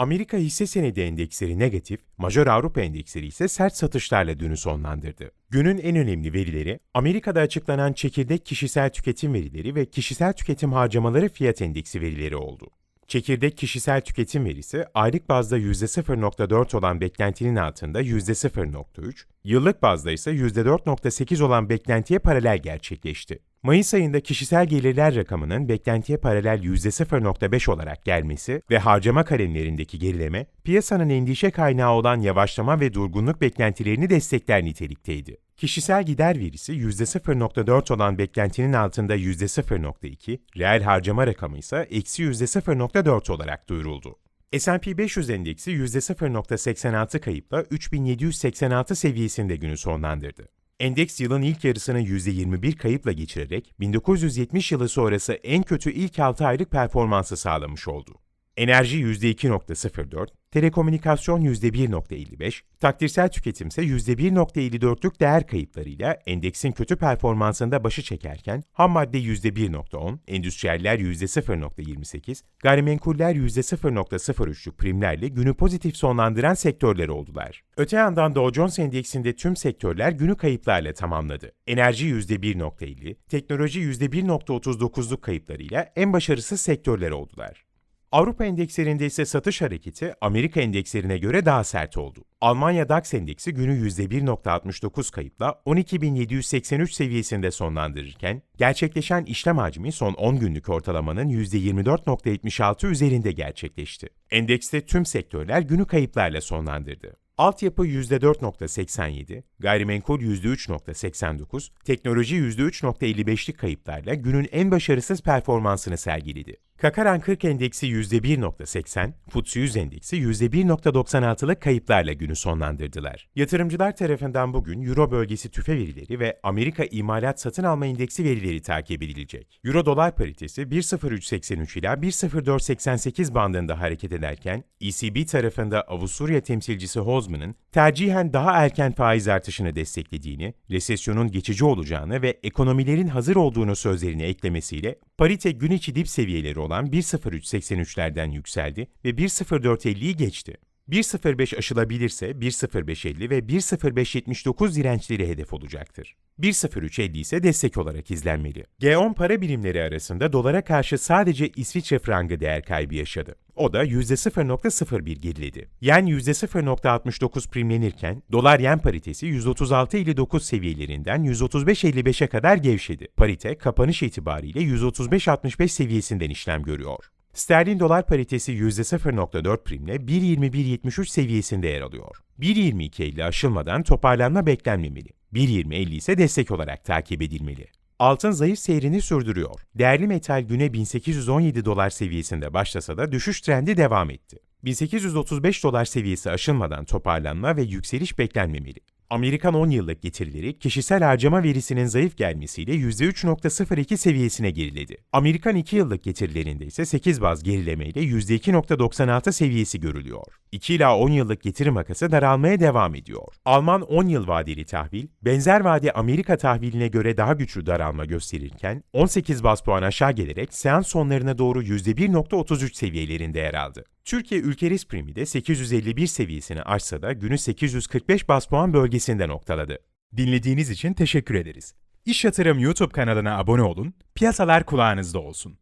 Amerika hisse senedi endeksleri negatif, majör Avrupa endeksleri ise sert satışlarla dünü sonlandırdı. Günün en önemli verileri, Amerika'da açıklanan çekirdek kişisel tüketim verileri ve kişisel tüketim harcamaları fiyat endeksi verileri oldu. Çekirdek kişisel tüketim verisi aylık bazda %0.4 olan beklentinin altında %0.3, yıllık bazda ise %4.8 olan beklentiye paralel gerçekleşti. Mayıs ayında kişisel gelirler rakamının beklentiye paralel %0.5 olarak gelmesi ve harcama kalemlerindeki gerileme, piyasanın endişe kaynağı olan yavaşlama ve durgunluk beklentilerini destekler nitelikteydi. Kişisel gider verisi %0.4 olan beklentinin altında %0.2, reel harcama rakamı ise eksi %0.4 olarak duyuruldu. S&P 500 endeksi %0.86 kayıpla 3786 seviyesinde günü sonlandırdı. Endeks yılın ilk yarısını %21 kayıpla geçirerek 1970 yılı sonrası en kötü ilk 6 aylık performansı sağlamış oldu. Enerji %2.04, telekomünikasyon %1.55, takdirsel tüketim ise %1.54'lük değer kayıplarıyla endeksin kötü performansında başı çekerken ham madde %1.10, endüstriyeller %0.28, gayrimenkuller %0.03'lük primlerle günü pozitif sonlandıran sektörler oldular. Öte yandan Dow Jones Endeksinde tüm sektörler günü kayıplarla tamamladı. Enerji %1.50, teknoloji %1.39'luk kayıplarıyla en başarısız sektörler oldular. Avrupa endekslerinde ise satış hareketi Amerika endekslerine göre daha sert oldu. Almanya DAX endeksi günü %1.69 kayıpla 12.783 seviyesinde sonlandırırken, gerçekleşen işlem hacmi son 10 günlük ortalamanın %24.76 üzerinde gerçekleşti. Endekste tüm sektörler günü kayıplarla sonlandırdı. Altyapı %4.87, gayrimenkul %3.89, teknoloji %3.55'lik kayıplarla günün en başarısız performansını sergiledi. Kakaran 40 endeksi %1.80, FTSE 100 endeksi %1.96'lık kayıplarla günü sonlandırdılar. Yatırımcılar tarafından bugün Euro bölgesi tüfe verileri ve Amerika imalat satın alma endeksi verileri takip edilecek. Euro dolar paritesi 1.0383 ila 1.0488 bandında hareket ederken ECB tarafında Avusturya temsilcisi Hozman'ın tercihen daha erken faiz artışını desteklediğini, resesyonun geçici olacağını ve ekonomilerin hazır olduğunu sözlerine eklemesiyle parite gün içi dip seviyeleri olan 1.0383'lerden yükseldi ve 1.0450'yi geçti. 1.05 aşılabilirse 1.0550 ve 1.0579 dirençleri hedef olacaktır. 1.0350 ise destek olarak izlenmeli. G10 para birimleri arasında dolara karşı sadece İsviçre frangı değer kaybı yaşadı. O da %0.01 geriledi. Yen %0.69 primlenirken dolar yen paritesi 136.59 seviyelerinden 135.55'e kadar gevşedi. Parite kapanış itibariyle 135.65 seviyesinden işlem görüyor. Sterlin dolar paritesi %0.4 primle 1.21.73 seviyesinde yer alıyor. 1.22.50 aşılmadan toparlanma beklenmemeli. 1.20.50 ise destek olarak takip edilmeli. Altın zayıf seyrini sürdürüyor. Değerli metal güne 1817 dolar seviyesinde başlasa da düşüş trendi devam etti. 1835 dolar seviyesi aşılmadan toparlanma ve yükseliş beklenmemeli. Amerikan 10 yıllık getirileri kişisel harcama verisinin zayıf gelmesiyle %3.02 seviyesine geriledi. Amerikan 2 yıllık getirilerinde ise 8 baz gerilemeyle %2.96 seviyesi görülüyor. 2 ila 10 yıllık getiri makası daralmaya devam ediyor. Alman 10 yıl vadeli tahvil, benzer vade Amerika tahviline göre daha güçlü daralma gösterirken 18 baz puan aşağı gelerek seans sonlarına doğru %1.33 seviyelerinde yer aldı. Türkiye ülke risk primi de 851 seviyesini aşsa da günü 845 bas puan bölgesinde noktaladı. Dinlediğiniz için teşekkür ederiz. İş Yatırım YouTube kanalına abone olun, piyasalar kulağınızda olsun.